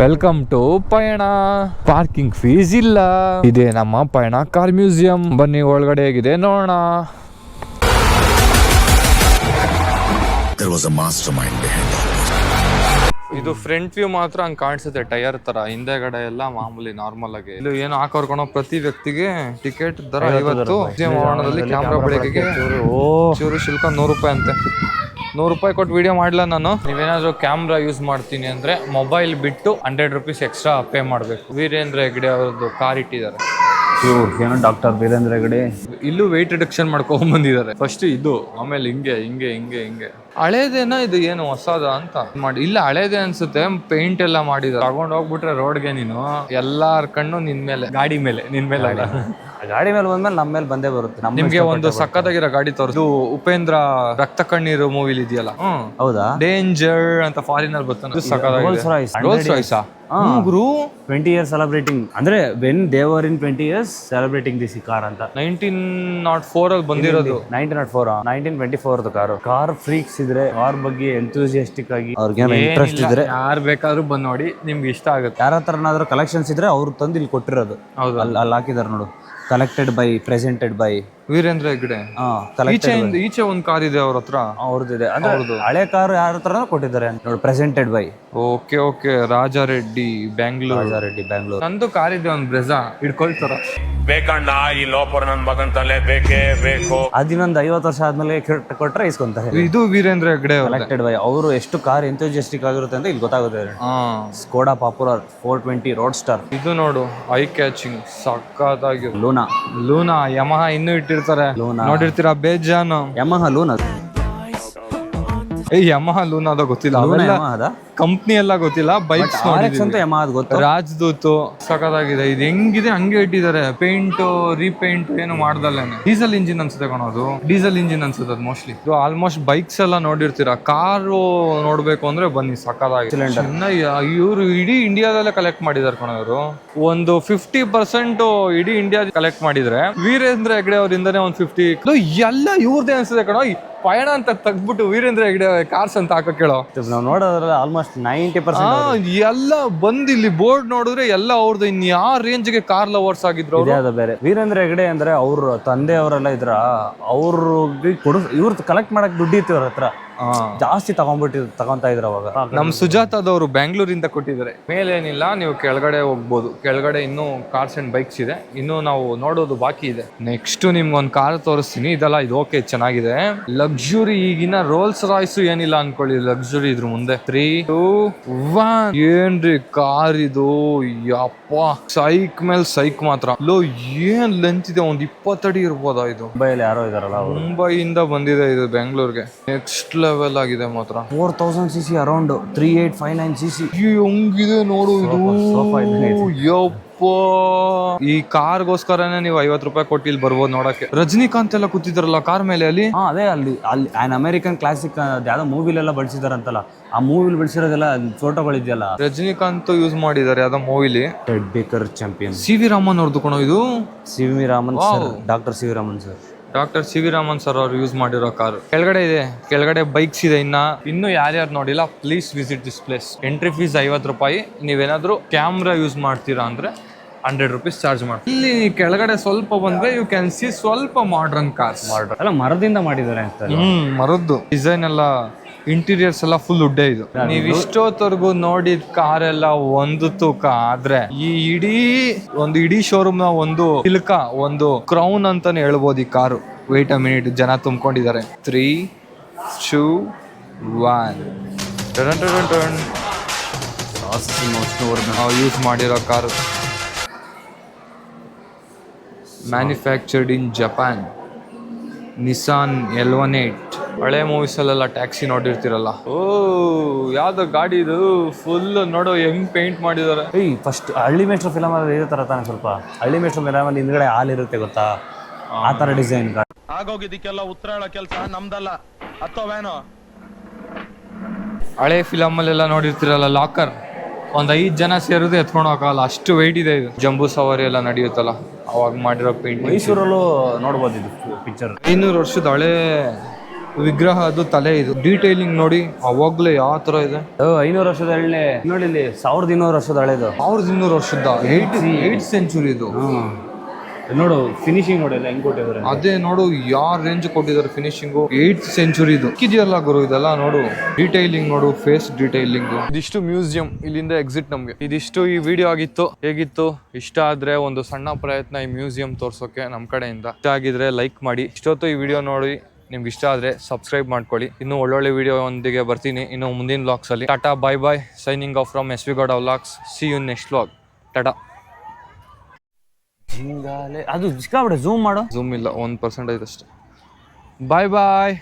Welcome to Payana. Parking fees ಇಲ್ಲ. ಇದೆ ನಮ್ಮ ಪಯಣ ಕಾರ್ ಮ್ಯೂಸಿಯಂ ಬನ್ನಿ ಒಳಗಡೆ ಹೇಗಿದೆ ನೋಡೋಣ. There was a mastermind behind all. ಇದು ಫ್ರಂಟ್ ವ್ಯೂ ಮಾತ್ರ ಹಂಗ್ ಕಾಣಿಸುತ್ತೆ ಟೈರ್ ತರ ಹಿಂದೆಗಡೆ ಎಲ್ಲ ಮಾಮೂಲಿ ನಾರ್ಮಲ್ ಆಗಿ. ಇಲ್ಲಿ ಏನು ಹಾಕೋರ್ಕೊಳೋ ಪ್ರತಿ ವ್ಯಕ್ತಿಗೆ ಟಿಕೆಟ್ ದರ ಐವತ್ತು ವಾಹನದಲ್ಲಿ ಕ್ಯಾಮ್ರಾ ಬೆಳಕಿಗೆ ಚೂರು ಶುಲ್ಕ ನೂರು ರೂಪಾಯಿ ಅಂತೆ. ನೂರು ರೂಪಾಯಿ ಕೊಟ್ಟು ವಿಡಿಯೋ ಮಾಡಲ್ಲ ನಾನು? ನೀವೇನಾದರೂ ಕ್ಯಾಮ್ರಾ ಯೂಸ್ ಮಾಡ್ತೀನಿ ಅಂದ್ರೆ ಮೊಬೈಲ್ ಬಿಟ್ಟು ಹಂಡ್ರೆಡ್ ರುಪೀಸ್ ಎಕ್ಸ್ಟ್ರಾ ಪೇ ಮಾಡಬೇಕು. ವೀರೇಂದ್ರ ಹೆಗ್ಡೆ ಅವರದ್ದು ಕಾರ್ ಇಟ್ಟಿದ್ದಾರೆ. ಏನೋ? ಡಾಕ್ಟರ್ ವೀರೇಂದ್ರ ಹೆಗಡೆ ಇಲ್ಲೂ ವೆಯ್ಟ್ ರಿಡಕ್ಷನ್ ಮಾಡ್ಕೊಂಡ್ ಬಂದಿದ್ದಾರೆ. ಫಸ್ಟ್ ಇದು ಆಮೇಲೆ ಹಿಂಗೆ ಹಿಂಗೆ ಹಿಂಗೆ ಹಿಂಗೆ. ಹಳೇದೇನ ಇದು ಏನು ಹೊಸದ ಅಂತ? ಮಾಡಿ ಇಲ್ಲ ಹಳೇದೇ ಅನ್ಸುತ್ತೆ ಪೇಂಟ್ ಎಲ್ಲ ಮಾಡಿದ್ದಾರೆ. ತಗೊಂಡ್ ಹೋಗ್ಬಿಟ್ರೆ ರೋಡ್ಗೆ ನೀನು ಎಲ್ಲಾರ್ ಕಣ್ಣು ನಿನ್ ಮೇಲೆ ಗಾಡಿ ಮೇಲೆ ನಿನ್ ಮೇಲೆ. ಗಾಡಿ ಮೇಲೆ ಬಂದ್ಮೇಲೆ ನಮ್ಮ ಮೇಲೆ ಬಂದೇ ಬರುತ್ತೆ. ನಮ್ಮ ನಿಮ್ಗೆ ಒಂದು ಸಕ್ಕತ್ತಾಗಿರೋ ಗಾಡಿ ತೋರಿಸು. ಉಪೇಂದ್ರ ರಕ್ತ ಕಣ್ಣೀರು ಮೂವಿಲಿ ಇದೆಯಲ್ಲ? ಹೌದಾ? ಡೇಂಜರ್ ಅಂತ ಫಾರಿನರ್ ಬರ್ತಾನೆ ಸಕ್ಕತ್ತಾಗಿದೆ. ಗುರು. ಟ್ವೆಂಟಿ ಇಯರ್ಸ್ ಸೆಲೆಬ್ರೇಟಿಂಗ್ ಅಂದ್ರೆ when they were in twenty years celebrating this car ಅಂತ. ನೈನ್ಟೀನ್ ನಾಟ್ ಫೋರ್ ಅಲ್ಲಿ ಬಂದಿರೋದು. Nineteen not four nineteen twenty four car car freaks ಇದ್ರೆ ಕಾರ್ ಬಗ್ಗೆ ಎಂಥೂಸಿಯಸ್ಟಿಕ್ ಆಗಿ ಅವ್ರಿಗೆ ಇಂಟ್ರೆಸ್ಟ್ ಇದ್ರೆ. ಯಾರು ಬೇಕಾದ್ರೂ ಬಂದ್ ನೋಡಿ ನಿಮ್ಗೆ ಇಷ್ಟ ಆಗುತ್ತೆ. ಯಾರ ಹತ್ರನಾದ್ರೂ ಕಲೆಕ್ಷನ್ಸ್ ಇದ್ರೆ ಅವ್ರು ತಂದು ಇಲ್ಲಿ ಕೊಟ್ಟಿರೋದು. ಹೌದು. ಅಲ್ಲಿ ಅಲ್ಲಿ ಹಾಕಿದಾರೆ ನೋಡು. Collected by presented by Veerendra Hegde. ಈಚೆ ಈಚೆ ಒಂದ್ ಕಾರ್ ಇದೆ ಅವ್ರ ಹತ್ರ? ಅವ್ರದ್ದಿದೆ. ಅಂದ್ರೆ ಹಳೆ ಕಾರ್ ಯಾರ ಹತ್ರ ಕೊಟ್ಟಿದ್ದಾರೆ ನೋಡಿ presented by okay okay. Rajareddy Bangalore. Reddy Bangalore. ನಂದು ಕಾರ್ ಇದೆ ಒಂದ್ ಬ್ರೆಜಾ. ಹಿಡ್ಕೊಳ್ತಾರ ಬೇಕಣ್ಣ ಈ ಲೋಪರ್ ನನ್ ಮಗನ್ ತಲೆ ಬೇಕೇ ಬೇಕು. ಅದಿನೊಂದು ಐವತ್ತು ವರ್ಷ ಆದ್ಮೇಲೆ ಕೊಟ್- ಕೊಟ್ರೆ ಇಸ್ಕೊಂತಾರೆ ಇದು ವೀರೇಂದ್ರ ಹೆಗ್ಡೆ ಕಲೆಕ್ಟೆಡ್ ಬೈ ಅವರು ಎಷ್ಟು ಕಾರ್ ಎಂತೋಜೆಸ್ಟಿಕ್ ಆಗಿರುತ್ತೆ ಅಂತ ಇಲ್ಲಿ ಗೊತ್ತಾಗುತ್ತೆ ಹಾ. Skoda popular four twenty road star ಇದು ನೋಡು ಐ ಕ್ಯಾಚಿಂಗ್ ಸಕ್ಕತ್ತಾಗಿ ಲೂನಾ. ಲೂನಾ ಯಮಹ ಇನ್ನೂ ಇಟ್ಟಿರ್ತಾರೆ ಲೂನಾ. ನೋಡಿರ್ತೀರಾ? ಬೇಜಾನು. ಯಮಹ ಅದ ಏ ಯಮಹ ಅದ ಗೊತ್ತಿಲ್ಲ. ಲೂನಾ ಅವೆಲ್ಲ ಕಂಪ್ನಿ ಎಲ್ಲ ಗೊತ್ತಿಲ್ಲ ಎಕ್ಸ್ ಅಂತ ಯಮಹ ಅದು ಗೊತ್ತು? ರಾಜ್ದೂತ್ ಸಖತ್ತಾಗಿದೆ. ಇದು ಹೆಂಗಿದೆ? ಹಂಗೆ ಇಟ್ಟಿದ್ದಾರೆ. ಪೇಂಟ್ ರೀಪೇಂಟ್ ಏನು ಮಾಡ್ದಲ್ಲೇನೆ. ಡೀಸೆಲ್ ಇಂಜಿನ್ ಅನ್ಸುತ್ತೆ ಕಣೋದು. ಡೀಸೆಲ್ ಇಂಜಿನ್ ಅನ್ಸುತ್ತೆ ಅದು ಮೋಸ್ಟ್ಲಿ ಆಲ್ಮೋಸ್ಟ್ ಬೈಕ್ಸ್ ಎಲ್ಲ ನೋಡಿರ್ತೀರಾ? ಕಾರು ನೋಡ್ಬೇಕು ಅಂದ್ರೆ ಬನ್ನಿ ಸಖತ್ತಾಗಿದೆ. ಇವರು ಇಡೀ ಇಂಡಿಯಾದಲ್ಲೇ ಕಲೆಕ್ಟ್ ಮಾಡಿದಾರೆ ಕಣ ಇವರು. ಒಂದು ಫಿಫ್ಟಿ ಪರ್ಸೆಂಟ್ ಇಡೀ ಇಂಡಿಯಾ ಕಲೆಕ್ಟ್ ಮಾಡಿದ್ರೆ ವೀರೇಂದ್ರ ಹೆಗ್ಡೆ ಅವರಿಂದನೇ ಒಂದು ಫಿಫ್ಟಿ ಎಲ್ಲ ಇವ್ರದೇ ಅನ್ಸುತ್ತೆ ಕಣೋ. ಪಯಣ ಅಂತ ತೆಗ್ದ್ಬಿಟ್ಟು ವೀರೇಂದ್ರ ಹೆಗ್ಡೆ ಕಾರ್ಸ್ ಅಂತ ಹಾಕೋ ಕೇಳೋ. ನಾವು ನೋಡೋದ್ರಲ್ಲಿ ಆಲ್ಮೋಸ್ಟ್ ನೈಂಟಿ ಆ, ಪರ್ಸೆಂಟ್ ಎಲ್ಲ ಬಂದ್ ಇಲ್ಲಿ ಬೋರ್ಡ್ ನೋಡಿದ್ರೆ ಎಲ್ಲ ಅವ್ರದ್ದು ಇನ್ ಯಾವ ರೇಂಜ್ಗೆ ಕಾರ್ ಲವರ್ಸ್ ಆಗಿದ್ರು ಅವ್ರು? ಇದೇ ಅದು ಬೇರೆ. ವೀರೇಂದ್ರ ಹೆಗಡೆ ಅಂದ್ರೆ ಅವ್ರ ತಂದೆ ಅವರೆಲ್ಲ ಇದ್ರ ಅವ್ರಿಗೆ ಕೊಡ ಇವ್ರದ್ದು ಕಲೆಕ್ಟ್ ಮಾಡಕ್ ದುಡ್ಡು ಇತ್ತು ಇವ್ರ ಹತ್ರ. ಜಾಸ್ತಿ ತಗೊಂಡ್ಬಿಟ್ಟು ತಗೊಂತ ಇದ್ರು ಅವಾಗ. ನಮ್ ಸುಜಾತದವರು ಬ್ಯಾಂಗ್ಳೂರಿಂದ ಕೊಟ್ಟಿದ್ದಾರೆ. ಮೇಲೇನಿಲ್ಲ ನೀವು ಕೆಳಗಡೆ ಹೋಗ್ಬೋದು. ಕೆಳಗಡೆ ಇನ್ನೂ ಕಾರ್ಸ್ ಅಂಡ್ ಬೈಕ್ಸ್ ಇದೆ. ಇನ್ನು ನಾವು ನೋಡೋದು ಬಾಕಿ ಇದೆ. ನೆಕ್ಸ್ಟ್ ನಿಮ್ಗೊಂದ್ ಕಾರ್ ತೋರಿಸ್ತೀನಿ. ಇದೆಲ್ಲ ಇದು ಓಕೆ ಚೆನ್ನಾಗಿದೆ. ಲಕ್ಸುರಿ ಈಗಿನ ರೋಲ್ಸ್ ರಾಯ್ಸ್ ಏನಿಲ್ಲ ಅನ್ಕೊಳ್ಳಿ. ಲಕ್ಸುರಿ ಇದ್ರ ಮುಂದೆ. ತ್ರೀ ಟೂ ಒನ್ ಏನ್ರಿ ಕಾರ್ ಇದು? ಯಪ್ಪ. ಸೈಕ್ ಮೇಲೆ ಸೈಕ್ ಮಾತ್ರ. ಲೋ ಏನ್ ಲೆಂತ್ ಇದೆ? ಒಂದ್ ಇಪ್ಪತ್ತಡಿ ಇರ್ಬೋದಾ ಇದು? ಮುಂಬೈಲಿ ಯಾರೋ ಇದಾರಲ್ಲ ಮುಂಬೈಯಿಂದ ಬಂದಿದೆ ಇದು ಬೆಂಗಳೂರಿಗೆ ನೆಕ್ಸ್ಟ್ ಲೆವೆಲ್ ಆಗಿದೆ ಮಾತ್ರ. Four thousand C C around three eight five nine C C ಹೆಂಗಿದೆ ನೋಡು ಇದು. ಈ ಕಾರ್ಗೋಸ್ಕರನೇ ನೀವು ಐವತ್ತು ರೂಪಾಯಿ ಕೊಟ್ಟು ಇಲ್ಲಿ ಬರ್ಬೋದು ನೋಡಕ್ಕೆ. ರಜನಿಕಾಂತ್ ಎಲ್ಲ ಕೂತಿದ್ರಲ್ಲ ಕಾರ್ ಮೇಲೆ ಅಲ್ಲಿ? ಹಾ ಅದೇ ಅಲ್ಲಿ ಅಲ್ಲಿ ಆನ್ ಅಮೆರಿಕನ್ ಕ್ಲಾಸಿಕ್ ಯಾವ್ದೋ ಮೂವಿಲೆಲ್ಲ ಬಳಸಿದಾರಂತಲ್ಲ. ಆ ಮೂವಿಲಿ ಬಳಸಿರೋದೆಲ್ಲ ಫೋಟೋಗಳಿದೆಯಲ್ಲ ರಜನಿಕಾಂತ್ ಯೂಸ್ ಮಾಡಿದ್ದಾರೆ ಯಾವ್ದೋ ಮೂವಿಲಿ Ted Baker champion C V Raman ಅವ್ರದ್ದು ಕಣೋ ಇದು? C V Raman sir doctor C V Raman sir doctor C V Raman sir ಅವರು ಯೂಸ್ ಮಾಡಿರೋ ಕಾರು. ಕೆಳಗಡೆ ಇದೆ. ಕೆಳಗಡೆ ಬೈಕ್ಸ್ ಇದೆ ಇನ್ನ. ಇನ್ನು ಯಾರ್ಯಾರು ನೋಡಿಲ್ಲ please visit this place entry fees ಐವತ್ತು ರೂಪಾಯಿ. ನೀವೇನಾದ್ರೂ ಕ್ಯಾಮ್ರಾ ಯೂಸ್ ಮಾಡ್ತೀರಾ ಅಂದ್ರೆ ಹಂಡ್ರೆಡ್ ರುಪೀಸ್ ಚಾರ್ಜ್ ಮಾಡಿ ಇಲ್ಲಿ ಕೆಳಗಡೆ ಸ್ವಲ್ಪ ಬಂದ್ರೆ ಯು ಕ್ಯಾನ್ ಸಿ ಸ್ವಲ್ಪ ಮಾಡರ್ನ್ ಕಾರ್ಸ್ ಅಲ್ಲ ಮರದಿಂದ ಮಾಡಿದ್ದಾರೆ ಅಂತ ಹ್ಮ್ ಮರದ್ದು. ಡಿಸೈನ್ ಎಲ್ಲ ಇಂಟೀರಿಯರ್ಸ್ ಎಲ್ಲ ಫುಲ್ ಉಡ್ಡೆ ಇದು. ನೀವ್ ಇಷ್ಟೊತ್ತವರೆಗೂ ನೋಡಿದ ಕಾರ್ ಎಲ್ಲ ಒಂದು ತೂಕ ಆದ್ರೆ ಈ ಇಡೀ ಒಂದು ಇಡೀ ಶೋರೂಮ್ನ ಒಂದು ತಿಲಕ ಒಂದು ಕ್ರೌನ್ ಅಂತಾನೆ ಹೇಳ್ಬೋದು ಈ ಕಾರು ವೇಟ್ ಅ ಮಿನಿಟ್ ಜನ ತುಂಬಿಕೊಂಡಿದ್ದಾರೆ. ತ್ರೀ ಟೂ ಒನ್ ನಾವು ಯೂಸ್ ಮಾಡಿರೋ car manufactured in Japan Nissan L one eight ಹಳೆ ಮೂವೀಸ್ ಅಲ್ಲೆಲ್ಲ ಟ್ಯಾಕ್ಸಿ ನೋಡಿರ್ತಿರಲ್ಲ? ಓ ಯಾವ್ದು ಗಾಡಿ ಇದು? ಫುಲ್ ನೋಡೋ ಹೆಂಗ್ ಪೇಂಟ್ ಮಾಡಿದಾರೆ. ಏಯ್ ಫಸ್ಟ್ ಹಳ್ಳಿ ಮೇಷ್ಟ್ರ ಫಿಲಮ್ ಅಲ್ಲಿ ಇದೇ ತರ ತಾನೆ ಸ್ವಲ್ಪ. ಹಳ್ಳಿ ಮೇಷ್ಟ್ರ ಫಿಲಮ್ ಅಲ್ಲಿ ಹಿಂದ್ಗಡೆ ಹಾಲಿರುತ್ತೆ ಗೊತ್ತಾ? ಆ ತರ ಡಿಸೈನ್ ಆಗೋಗಿದ್ದಕ್ಕೆಲ್ಲ ಉತ್ತರ ಹೇಳೋ ಕೆಲಸ ನಮ್ದಲ್ಲ. ಹತ್ತೋವೇನೋ ಹಳೆ ಫಿಲಮ್ ಅಲ್ಲೆಲ್ಲ ನೋಡಿರ್ತಿರಲ್ಲ ಲಾಕರ್ ಒಂದ್ ಐದ್ ಜನ ಸೇರಿದ್ರೆ ಎತ್ಕೊಂಡು ಹೋಗಲ್ಲ ಅಷ್ಟು ವೆಯ್ಟ್ ಇದೆ ಇದು. ಜಂಬೂ ಸವಾರಿ ಎಲ್ಲ ನಡೆಯುತ್ತಲ್ಲ ಅವಾಗ ಮಾಡಿರೋ ಪೇಂಟ್ ಮೈಸೂರಲ್ಲೂ ನೋಡ್ಬೋದು ಇದು ಪಿಕ್ಚರ್ ಐನೂರು ವರ್ಷದ ಹಳೆ ವಿಗ್ರಹ ಅದು ತಲೆ ಇದು. ಡೀಟೈಲಿಂಗ್ ನೋಡಿ ಅವಾಗ್ಲೇ ಯಾವ ತರ ಇದೆ? ಐನೂರು ವರ್ಷದ ಹಳ್ಳಿ. ನೋಡಿ ಇಲ್ಲಿ ಸಾವಿರದ ಇನ್ನೂರು ವರ್ಷದ ಹಳೆದು. ಸಾವಿರದ ಇನ್ನೂರು ವರ್ಷದ ಏಟ್ ಏಯ್ಟ್ ಸೆಂಚುರಿ ಇದು. ನೋಡು ಫಿನಿಶಿಂಗ್ ನೋಡಿ ಹೆಂಗ್ ಕೊಟ್ಟಿದ್ದಾರೆ. ಅದೇ ನೋಡು ಯಾವ ರೇಂಜ್ ಕೊಟ್ಟಿದ್ದಾರೆ ಫಿನಿಶಿಂಗು ಏಟ್ ಸೆಂಚುರಿ ಇದು. ಇದೆಯಲ್ಲ ಗುರು ಇದೆಲ್ಲ ನೋಡು. ಡೀಟೈಲಿಂಗ್ ನೋಡು ಫೇಸ್ ಡೀಟೈಲಿಂಗ್ ಇದಿಷ್ಟು ಮ್ಯೂಸಿಯಂ ಇಲ್ಲಿಂದ ಎಕ್ಸಿಟ್ ನಮ್ಗೆ. ಇದಿಷ್ಟು ಈ ವಿಡಿಯೋ ಆಗಿತ್ತು. ಹೇಗಿತ್ತು? ಇಷ್ಟ ಆದ್ರೆ ಒಂದು ಸಣ್ಣ ಪ್ರಯತ್ನ ಈ ಮ್ಯೂಸಿಯಂ ತೋರ್ಸೋಕೆ ನಮ್ ಕಡೆಯಿಂದ. ಇಷ್ಟ ಆಗಿದ್ರೆ ಲೈಕ್ ಮಾಡಿ. ಇಷ್ಟೊತ್ತು ಈ ವಿಡಿಯೋ ನೋಡಿ. ನಿಮ್ಗೆ ಇಷ್ಟ ಆದರೆ ಸಬ್ಸ್ಕ್ರೈಬ್ ಮಾಡ್ಕೊಳ್ಳಿ. ಇನ್ನು ಒಳ್ಳೊಳ್ಳೆ ವಿಡಿಯೋ ಒಂದಿಗೆ ಬರ್ತೀನಿ. ಇನ್ನು ಮುಂದಿನ ವ್ಲಾಗ್ಸ್ ಅಲ್ಲಿ. Tata bye bye signing off from S V Gowda vlogs see you next vlog tata. ಅದು ಸಿಕ್ಕಾಬಿಡ ಝೂಮ್ ಮಾಡೋ. ಝೂಮ್ ಇಲ್ಲ ಒಂದು ಪರ್ಸೆಂಟೇಜ್ ಅಷ್ಟೇ ಬಾಯ್ ಬಾಯ್